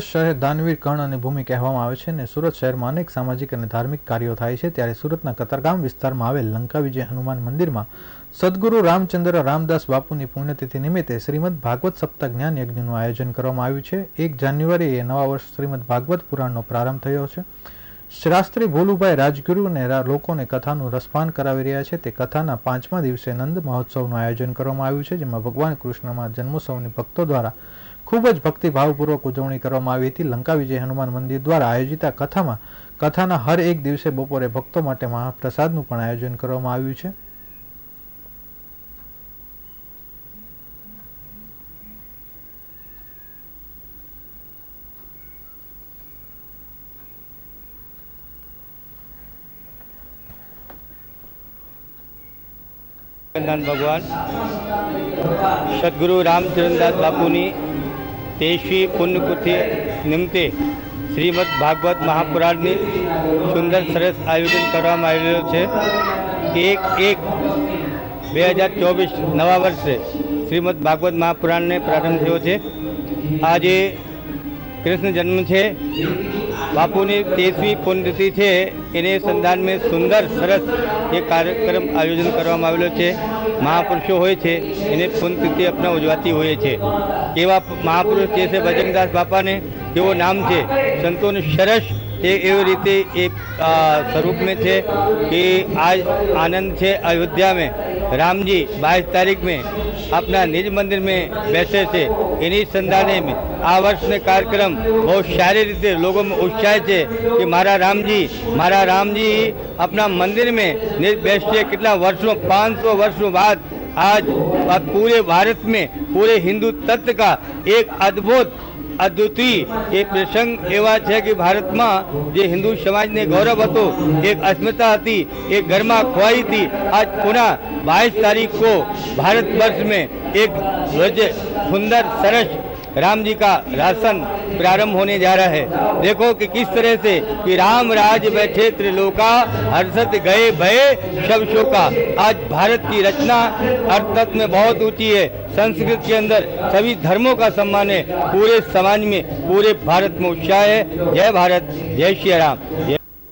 શહેર દાનવીર કર્ણ અને ભૂમિ કહેવામાં આવે છે અને સુરત શહેરમાં અનેક સામાજિક અને ધાર્મિક કાર્યો થાય છે. ત્યારે સુરતના કતારગામ વિસ્તારમાં આવેલ લંકા વિજય હનુમાન મંદિરમાં સદગુરુ રામચંદ્ર રામદાસ બાપુની પુણ્યતિથિ નિમિત્તે શ્રીમદ ભાગવત સપ્તાહ જ્ઞાન યજ્ઞનું આયોજન કરવામાં આવ્યું છે. એક જાન્યુઆરીએ નવા વર્ષ શ્રીમદ ભાગવત પુરાણનો પ્રારંભ થયો છે. શાસ્ત્રી ભોલુભાઈ રાજગુરુ અને લોકોને કથાનું રસપાન કરાવી રહ્યા છે. તે કથાના પાંચમા દિવસે નંદ મહોત્સવનું આયોજન કરવામાં આવ્યું છે, જેમાં ભગવાન કૃષ્ણના જન્મોત્સવની ભક્તો દ્વારા ખૂબ જ ભક્તિભાવપૂર્વક ઉજવણી કરવામાં આવી હતી. લંકા વિજય હનુમાન મંદિર દ્વારા આયોજિત આ કથામાં કથાના હર એક દિવસે બપોરે ભક્તો માટે મહાપ્રસાદનું પણ આયોજન કરવામાં આવ્યું છે. ભગવાન, સદગુરુ રામચંદ્રદાસ બાપુની તેશી પુણ્યકૃતિ નિમિત્તે શ્રીમદ ભાગવત મહાપુરાણની સુંદર સરસ આયોજન કરવામાં આવેલું છે. એક એક બે હજાર ચોવીસ નવા વર્ષે શ્રીમદ ભાગવત મહાપુરાણને પ્રારંભ થયો છે. આજે કૃષ્ણ જન્મ છે. બાપુની તેસવી પુણ્યતિથિ છે. એને સંધાન સુંદર, સરસ એ કાર્યક્રમ આયોજન કરવામાં આવેલો છે. મહાપુરુષો હોય છે, એને પુણ્યતિથિ આપણા ઉજવાતી હોય છે. એવા મહાપુરુષ જે છે, ભજનદાસ બાપાને જેવો નામ છે. સંતોનું સરસ એ એવી રીતે એ આ, સ્વરૂપ में છે कि आज आनंद છે अयोध्या में राम जी बाईस तारीख में अपना निज मंदिर में बैठे थे इन्हीं संधाने में આ વર્ષને કાર્યક્રમ બહુ સારી રીતે લોકોમાં ઉત્સાહ છે કે મારા રામજી મારા રામજી अपना मंदिर में निज बैठे कितना वर्षों 500 वर्षों बाद आज आज पूरे भारत में पूरे हिंदू तत्व का एक अद्भुत અદ્વિતીય એ પ્રસંગ એવા છે કે ભારતમાં જે હિન્દુ સમાજને ગૌરવ હતો, એક અસ્મિતા હતી એ ગરમાં ખોવાઈ હતી. આજ પુનઃ બાવીસ તારીખ કો ભારત વર્ષ મેં એક સુંદર, સરસ राम जी का राशन प्रारंभ होने जा रहा है। देखो कि किस तरह से कि राम राज बैठे त्रिलोका, हर्षत गए भय, शब शोका। आज भारत की रचना अर्थतत्व में बहुत ऊँची है। संस्कृत के अंदर सभी धर्मों का सम्मान है। पूरे समाज में, पूरे भारत में उत्साह है। जय भारत, जय श्री राम।